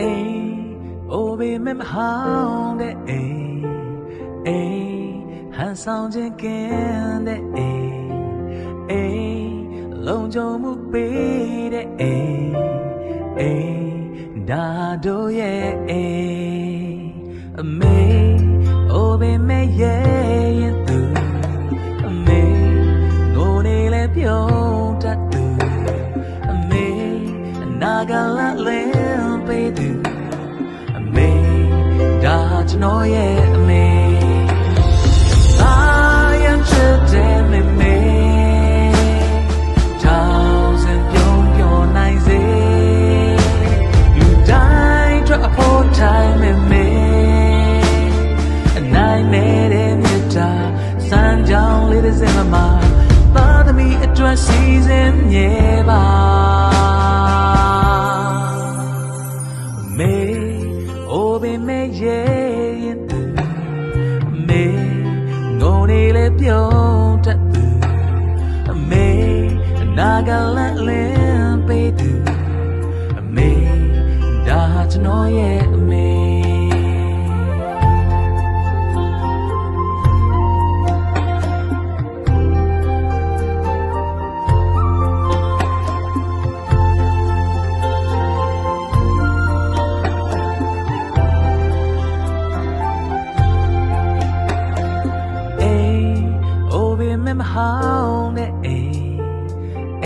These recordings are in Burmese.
အိမ်အိုဘေမမဟောင်းတဲ့အိမ်အိမ်ဟန်ဆောင်ခြင်းကင်းတဲ့အိမ်အိမ်လုံခြုံမှုပေးတဲ့အိမ်အိမ်ဒါတို့ရဲ့အိမ်အမေအိုဘေမရဲ့ရင်သူအမေငိုနေလဲပြုံးတတ်သူအမေအနာဂတ်လ ကျွန်တော်ရဲ့အမေ I am today me me ထောင်စင်ပြုံးပြောနိုင်စေလူတိုင်းအတွက်အဖို့တိုင်း me me အနိုင်မဲ့တဲ့မြတ်တာစံကြောင်းလေးတစ်စင်မမှာသာသမီအတွက်စီစဉ်မြေပါ ပြုံးတတ်သူအမေအနာဂတ်လန့်လင်းပေးသူအမေဒါကျွန်တော်ရဲ့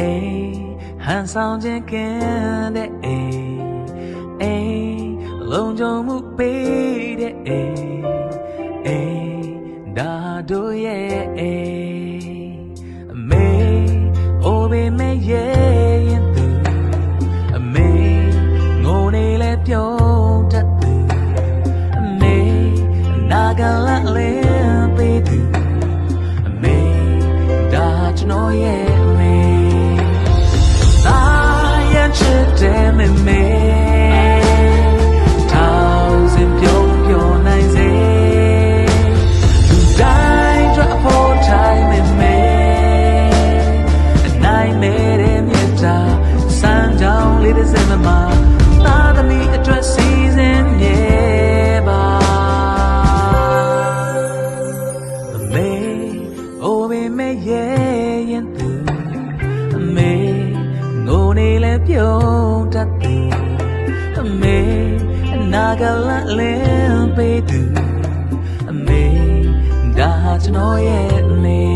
အိမ်ဟန်ဆောင်ခြင်းကင်းတဲ့အိမ်အိမ်လုံခြုံမှုပေးတဲ့အိမ်အိမ်ဒါတို့ရဲ့အိမ်အမေအိုဘေမရဲ့ရင်သူအမေငိုနေလဲပြုံးတတ်သူအမေအနာဂတ်လန့်လင်းပေးသူအမေဒါကျွန်တော်ရဲ့ ချစ်တဲ့မေမေထောင်စင်ပြုံးပြောနိုင်စေလူတိုင်းအတွက်အဖို့တိုင်းမေမေအနိုင်မဲ့တဲ့မြတ်တာစံကြောင်းလေးတစ်စင်မှာသာသမီအတွက်စီစဉ်မြေပါအမေအိုမေမေရဲ့ လဲပြုံးတတ်သူအမေအနာဂတ်လန့်လင်းပေးသူအမေဒါကျွန်တော်ရဲ့အမေ